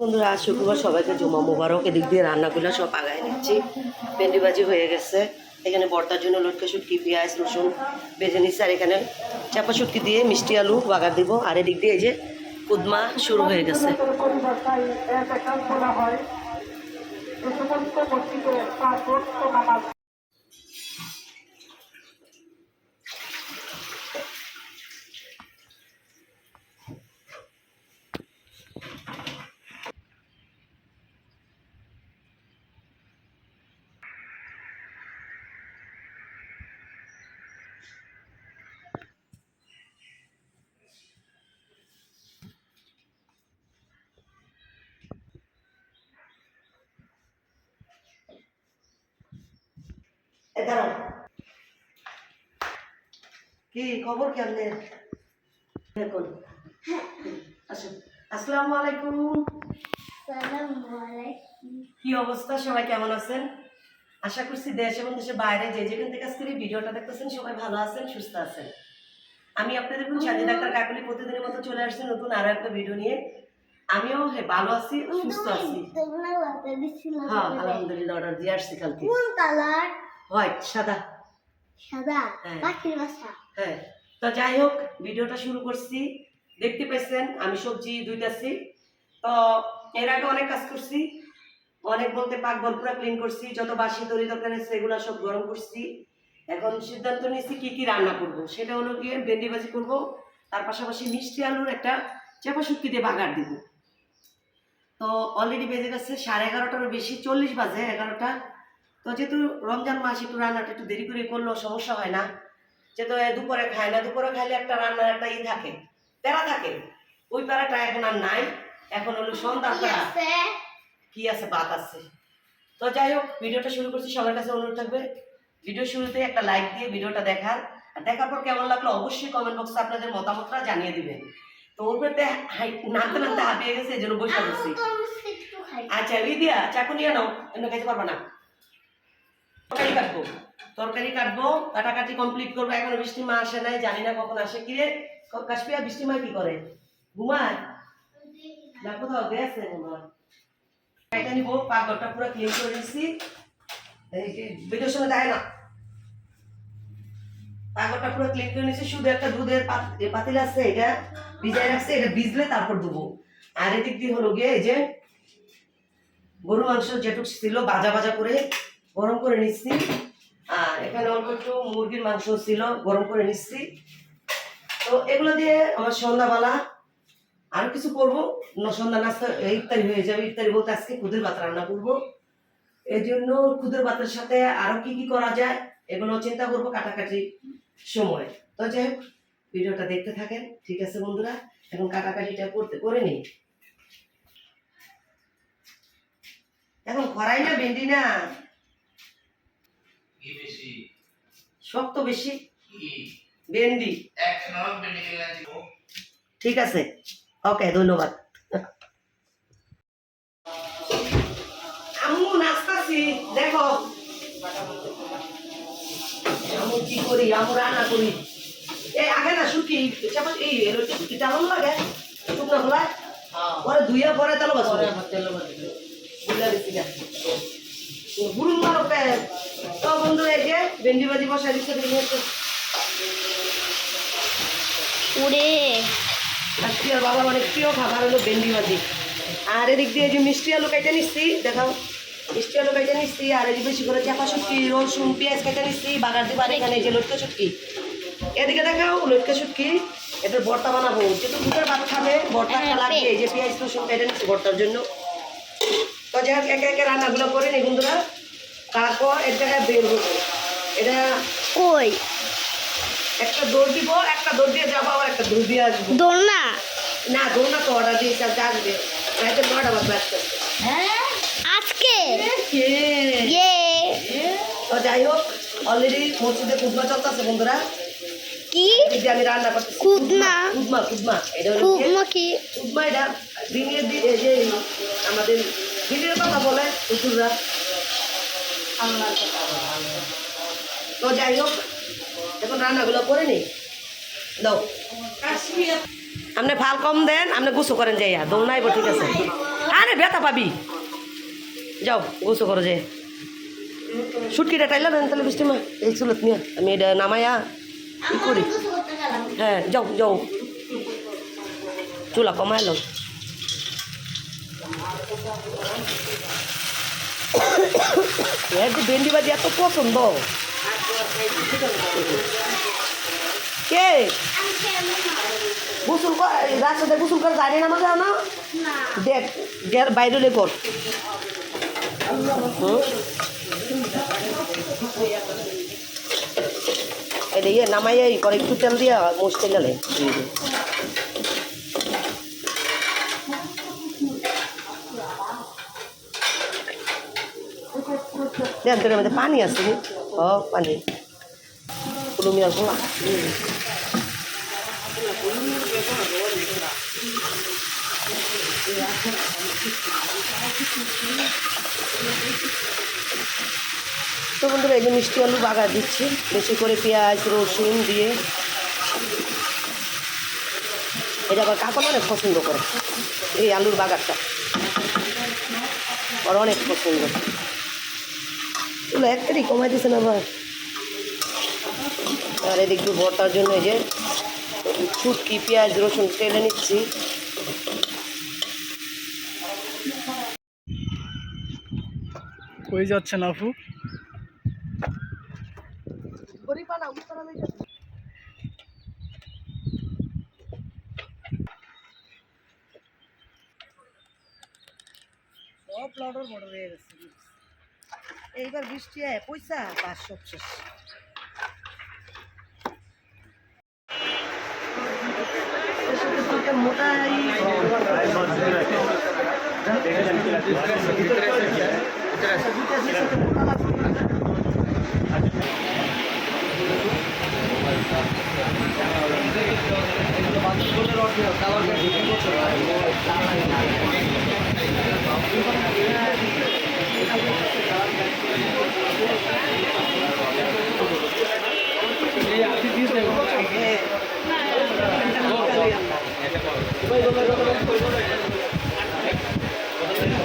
বন্ধুরা, আজ শুক্রবার সবাইকে জমা মোবারক। এদিক দিয়ে রান্নাগুলো সব আগায় নিচ্ছি। ভেন্ডি ভাজি হয়ে গেছে। এখানে বর্তার জন্য লটকা শুটকি, পেঁয়াজ, রসুন বেজে নিচ্ছি। আর এখানে চাপা শুটকি দিয়ে মিষ্টি আলু বাগার দিব। আর এদিক দিয়ে এই যে কুদমা শুরু হয়ে গেছে। দাঁড়াও। কি খবর কেমন দেখুন। আসুন। আসসালামু আলাইকুম। কি অবস্থা? সবাই কেমন আছেন? আশা করছি দেশ এবং দেশের বাইরে যে যেখান থেকে আজকের এই ভিডিওটা দেখতেছেন সবাই ভালো আছেন সুস্থ আছেন। আমি আপনাদের সাজি ডাক্তার কাকুলি প্রতিদিনের মতো চলে আসছি নতুন আরও একটা ভিডিও নিয়ে। আমিও ভালো আছি সুস্থ আছি। হ্যাঁ আলহামদুলিল্লাহ অর্ডার দিয়ে আসছি কালকে। কোন কালার? হোয়াইট সাদা। সাদা? হ্যাঁ। পাখির বাসা হ্যাঁ। তো যাই হোক ভিডিওটা শুরু করছি। দেখতে পাইছেন আমি সবজি ধুইতেছি তো এর আগে অনেক কাজ করছি। অনেক বলতে পাকঘর পুরো ক্লিন করছি। যত বাসি তরি তরকারি আছে এগুলো সব গরম করছি। এখন সিদ্ধান্ত নিয়েছি কি কি রান্না করব। সেটা হলো গিয়ে ভেন্ডি ভাজি করব। তার পাশাপাশি মিষ্টি আলুর একটা চেপা শুটকি দিয়ে বাগার দিব। তো অলরেডি বেজে গেছে সাড়ে এগারোটারও বেশি চল্লিশ বাজে এগারোটা। তো যেহেতু রমজান মাস একটু রান্নাটা একটু দেরি করে করলেও সমস্যা হয় না। যেহেতু দুপুরে খায় না দুপুরে খাইলে একটা রান্নার একটা ই থাকে প্যারা থাকে। ওই প্যারাটা এখন আর নাই এখন হলো সন্ধ্যার প্যারা। কি আছে? বাত আছে। তো যাই হোক ভিডিওটা শুরু করছি সবার কাছে অনুরোধ থাকবে ভিডিও শুরুতে একটা লাইক দিয়ে ভিডিওটা দেখার। আর দেখার পর কেমন লাগল অবশ্যই কমেন্ট বক্সে আপনাদের মতামতটা জানিয়ে দিবেন। তো ওর পেতে নামতে নামতে হাঁপিয়ে গেছে এই জন্য বসে আচ্ছা ওই দিয়া চাকু নিয়ে নাও। এমনি খাইতে পারবা না। তরকারি কাটবো। তরকারি কাটবো, কাটাকাটি কমপ্লিট করব। এখনও বৃষ্টি মা আসে নাই, জানি না কখন আসে। কি রে কাশ্মীর বৃষ্টি মা কি করে? ঘুমায়? না, কোথাও গেছে এটা নিবো পাগলটা পুরো ক্লিন করে যে ভিডিওর সঙ্গে দেয় না। পাগলটা পুরো ক্লিন করে নিচ্ছি শুধু একটা দুধের পাতিল আছে, এটা ভিজাই রাখছে, এটা ভিজলে তারপর দেবো আর এদিক দিয়ে হলো গিয়ে এই যে গরু মাংস যেটুক ছিল, ভাজা ভাজা করে গরম করে নিচ্ছি। আর এখানে অল্প একটু মুরগির মাংস ছিল, গরম করে নিচ্ছি। তো এগুলো দিয়ে আমার সন্ধ্যাবেলা আর কিছু করব। সন্ধ্যা নাস্তা ইফতারি হয়ে যাবে ইফতারি বলতে আজকে খুদের ভাত রান্না করব। এই জন্য খুদের ভাতের সাথে আরও কি কি করা যায়, এগুলো চিন্তা করব কাটাকাটি সময়। তো যাই হোক, ভিডিওটা দেখতে থাকেন, ঠিক আছে বন্ধুরা? এখন কাটাকাটিটা করতে, করে নিই। এখন খরাই না ভেন্ডি না কি বেশি শক্ত বেশি ভেন্ডি ঠিক আছে। ওকে ধন্যবাদ। আম্মু নাচতাছি দেখো। আম্মু কি করি? আম্মু রান্না করি। এই আগে না শুকি এই এলো শুকি টালন লাগে? শুকনা খোলা? পরে ধুইয়া পরে তেল বাস বুঝলা দিছি না গুরু মারো পে তো বন্ধু এই যে ভেন্ডি ভাজি বসা দিচ্ছে উড়ে। আজকে আর বাবা অনেক প্রিয় খাবার হলো ভেন্ডি ভাজি আর এদিক দিয়ে যে মিষ্টি আলু কেটে নিচ্ছি দেখাও। মিষ্টি আলু কেটে নিচ্ছি আর এই যে বেশি করে চাপা শুটকি রসুন পেঁয়াজ কেটে নিচ্ছি বাগার দিবার এখানে এই যে লটকা শুটকি। এদিকে দেখাও লটকা শুটকি। এটার ভর্তা বানাবো। যেহেতু দুধের ভাত খাবে ভর্তা হ্যাঁ, লাগবে এই যে পেঁয়াজ রসুন কেটে নিচ্ছি ভর্তার জন্য। হোক একে একে রান্নাগুলো করে নি বন্ধুরা। তারপর এর জায়গায় বের হব। এটা কই? একটা দৌড় দিব একটা দৌড় দিয়ে যাব আবার একটা দৌড় দিয়ে আসব। দোলনা? না দোলনা তো অর্ডার দিয়েছে আজকে আসবে রাতে নটা বাজবে হ্যাঁ আজকে? ইয়ে তো যাই হোক অলরেডি মসজিদে কুদমা চলতেছে বন্ধুরা। কি? এই যে আমি রান্না করতেছি। কুদমা? কুদমা কুদমা এটা খুব কি? কুদমা এটা দিনের দি এই যে আমাদের দিনের কথা বলে উসুররা তো যাই হোক, এখন রান্নাগুলো করে নি দাও। আপনি ফাল কম দেন, আপনি গুছো করেন যাইয়া দৌড় নাইব ঠিক আছে। আরে, ব্যথা পাবি। যাও, গোসো করো যে। সুটকিটা টাইলা দেন তাহলে বৃষ্টি মা এই চুলত নিয়ে, আমি এটা নামাইয়া করি? হ্যাঁ যাও যাও। চুলা কমাইল এর যে ভেন্ডি বাজি এত পছন্দ। কে? গোসল রাস্তাতে গোসল করে জানি না আমাকে না দেখ বাইরে কর? এটা ইয়ে নামাইয়া করে একটু তেল দিয়া মুছতে গেলে। দেখ তোর মধ্যে পানি আছে নি? ও পানি কুলুমি না তো বন্ধুরা, এই যে মিষ্টি আলু বাগা দিচ্ছি। বেশি করে পেঁয়াজ, রসুন দিয়ে। এটা আবার কাপড় অনেক পছন্দ করে, এই আলুর বাগারটা। ওর অনেক পছন্দ। এগুলো একটারই কমাই দিয়েছেন আবার আর এদিক ভর্তার জন্য এই যে ছুটকি পেঁয়াজ রসুন টেলে নিচ্ছি। কই যাচ্ছেন আপু? সব লডর বড় হয়ে গেছে। এইবার বৃষ্টি আয় পয়সা বাস সব শেষ। মোটাই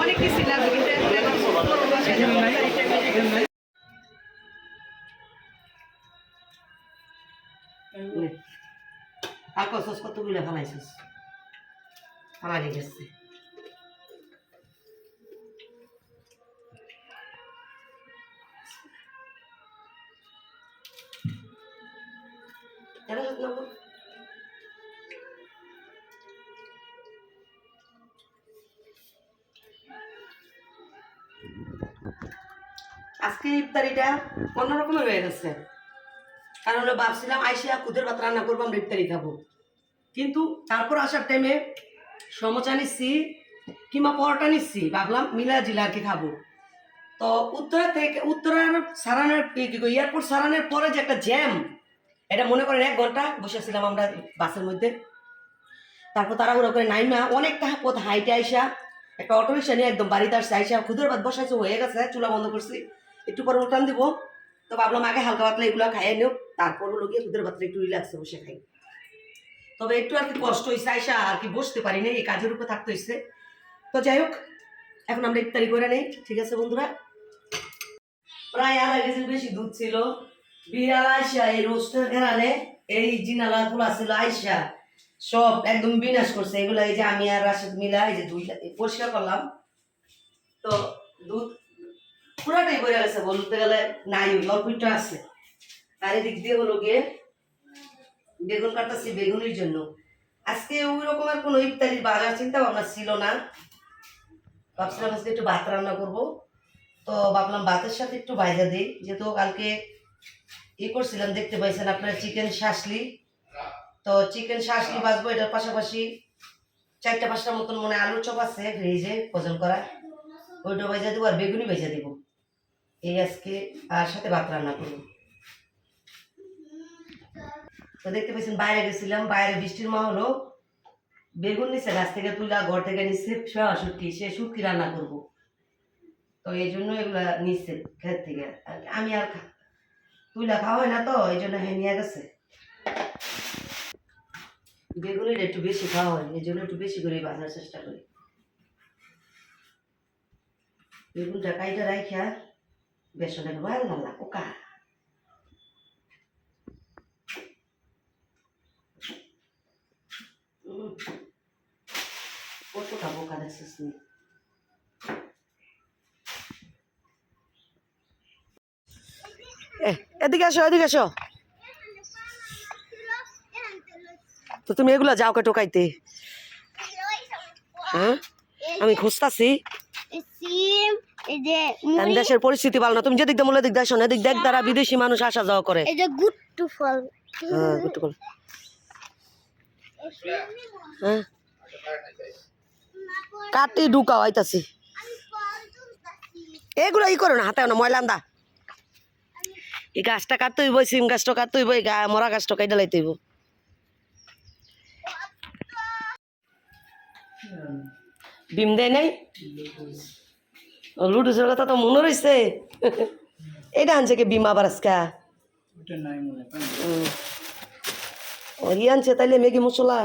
অনেক কিছু লাগবে কিন্তু। আর কতগুলো ফেলাইছিস? ফেলাই গেছে। যত্ন আজকে ইফতারিটা অন্যরকমের হয়ে গেছে। কারণ হলো ভাবছিলাম আইসিয়া খুদের ভাত রান্না করব আমরা ইফতারি খাব। কিন্তু তারপর আসার টাইমে সমচা নিচ্ছি, কিংবা পরোটা নিচ্ছি, ভাবলাম মিলা জিলা আর কি খাব। তো উত্তরা থেকে উত্তরার সারানোর এয়ারপোর্ট সারানোর পরে যে একটা জ্যাম এটা মনে করেন এক ঘণ্টা বসেছিলাম আমরা বাসের মধ্যে। তারপর তারা তাড়াহুড়ো করে নাইমা অনেকটা পথ হাইটে আইসা একটা অটো রিক্সা নিয়ে একদম বাড়িতে আসছে, আইসা খুদের ভাত বসাইছে, হয়ে গেছে, চুলা বন্ধ করছি। একটু পরে উঠান দিব। তো ভাবলাম আগে হালকা পাতলা এগুলো খাইয়ে নিও, তারপর হলো গিয়ে খুদের ভাতটা একটু রিল্যাক্সে বসে খাই। তবে একটু আর কি কষ্ট হয়েছে আইসা আর কি বসতে পারি না এই কাজের উপর থাকতে হয়েছে তো যাই হোক, এখন আমরা ইফতারি করে নেই, ঠিক আছে বন্ধুরা? প্রায় আধা কেজির বেশি দুধ ছিল। বিড়াল আইসা এই রোস্টের ঘেরানে এই জিনালা গুলা ছিল আইসা সব একদম বিনাশ করছে। এগুলা এই যে আমি আর রাশেদ মিলা এই যে দুই পরিষ্কার করলাম। তো দুধ পুরাটাই বয়ে গেছে, বলতে গেলে নাই একটু আছে। আর এদিক দিয়ে হলো গিয়ে বেগুন কাটতেছি বেগুনের জন্য। আজকে ওই রকমের কোনো ইফতারির বাজার চিন্তা ভাবনা ছিল না। ভাবছিলাম আজকে একটু ভাত রান্না করব। তো ভাবলাম ভাতের সাথে একটু ভাজা দিই। যেহেতু কালকে ই করছিলাম, দেখতে পাইছেন আপনার চিকেন শাসলি। তো চিকেন শাসলি ভাজবো, এটার পাশাপাশি চারটা পাঁচটা মতন মনে আলুর চপ আছে, ফ্রিজে ভোজন করা। ওইটা ভেজা দেবো আর বেগুনি ভেজা দেবো। এই আজকে আর সাথে ভাত রান্না করব। তো দেখতে পাচ্ছেন, বাইরে গেছিলাম, বাইরে বৃষ্টির মা হলো বেগুন নিছে, গাছ থেকে তুলা, ঘর থেকে নিচ্ছে শুটকি, সে শুটকি রান্না করব। তো এই জন্য এগুলা নিচ্ছে ক্ষেত থেকে। আর আমি আর তুলা খাওয়া হয় না তো, এই জন্য হ্যাঁ নিয়ে গেছে। বেগুনের একটু বেশি খাওয়া হয়, এই জন্য একটু বেশি করে বাজার চেষ্টা করি। বেগুনটা কাইটা রাইখা। বেসনের বাইল লালা পোকা কতটা বোকা দেখছিস এ- এদিকে আসো এদিকে আসো তো তুমি এগুলা যাও কে টোকাইতে হ্যাঁ আমি খুঁজতাছি সিম দেশের পরিস্থিতি ভালো না। তুমি যেদিক দিয়ে মূল দিক দেখো না এদিক দেখ দ্বারা বিদেশি মানুষ আসা যাওয়া করে। এই যে গুট্টু ফল। হ্যাঁ একটু করে। হ্যাঁ। কাটি ঢুকাও আইতাছি। এগুলো ই করো না হাতে না ময়লা আন্দা এই গাছটা কাটতে হইব সিম গাছটা কাটতে হইব এই মরা গাছটা কাইটা লাইতে হইব। বিম দেয় নাই? লুডুসের কথা তো মনে রয়েছে এটা আনছে কি বিমা আবার আজকা হুম। ও ই আনছে তাইলে ম্যাগি মশলা?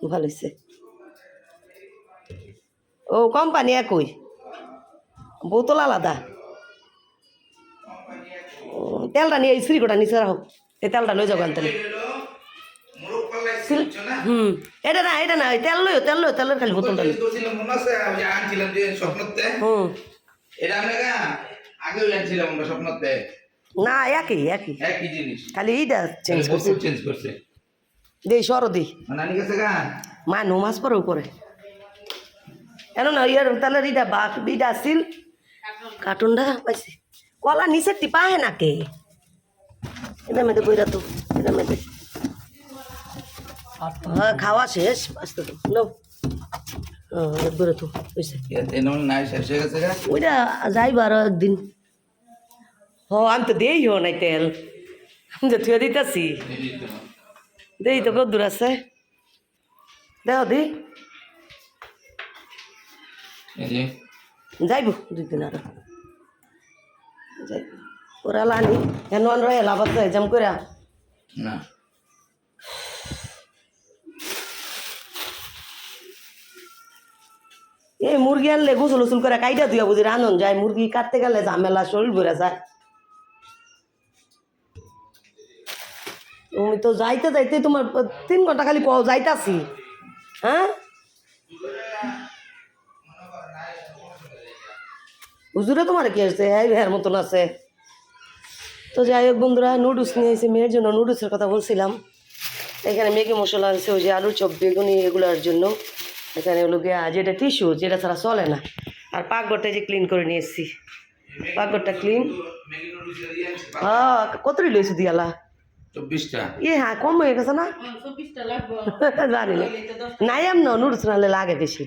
ভালো হয়েছে ও কোম্পানি একই? বোতল আলাদা? তেলটা নিয়ে এই সিরিকোটা নিচে রাখো। এই তেলটা লই যাব আনতে মুরুখ পাল্লাই ছিল না হুম। এটা না এটা না তেল লইও তেল লইও তেলের খালি বোতলটা লইও। করছিলাম মনে আছে যে আনছিলাম যে স্বপ্নতে? হুম। এটা আমরা গা আগেও আনছিলাম আমরা স্বপ্নতে। না একই একই। একই জিনিস। খালি এইটা চেঞ্জ করছে। বোতল চেঞ্জ করছে। দেই সরদি নানি কাছে গা। মা নমাজ পড়েও করে কেন না ইয়ার তাহলে ইটা বাক বিটা আসিল কার্টুনটা পাইছি। কলা নিচে টিপা হে নাকে? এটা মেয়েদের বইরা তো এটা মেয়েদের হ্যাঁ খাওয়া শেষ। আসতে তো নো বইরা তো বুঝছে ওইটা যাইব আরও একদিন। হ আমি তো দেই হো নাই তেল। আমি তো থুয়ে দিতেছি। দেই তো কত দূর আছে। দেও দি যাইব দুই দিন আরও। যাইব। ওরা লানি। হেন রয়ে লাভ আছে জাম করে না। এই মুরগি আনলে গোসল উসুল করে কাইটা তুই বুঝি রান্ধন যায়, মুরগি কাটতে গেলে ঝামেলা, শরীর ভরে যায়। তুমি তো যাইতে যাইতে তোমার তিন ঘণ্টা খালি ক যাইতাছি হ্যাঁ? হুজুরে তোমার কি আছে এই ভের মতন আছে। তো যাই হোক বন্ধুরা নুডলস নিয়ে এসে মেয়ের জন্য নুডলসের কথা বলছিলাম। এখানে ম্যাগি মশলা আনছে ওই যে আলু চপ, বেগুনি, এগুলোর জন্য। এখানে হলো গিয়ে যেটা টিস্যু যেটা ছাড়া চলে না। আর পাকঘরটা যে ক্লিন করে নিয়ে এসেছি। পাকঘরটা ক্লিন হ্যাঁ কতটি লইছো দিয়ালা? ইয়ে হ্যাঁ কম হয়ে গেছে না? জানি না। নাই এমন নুডলস নাহলে লাগে বেশি।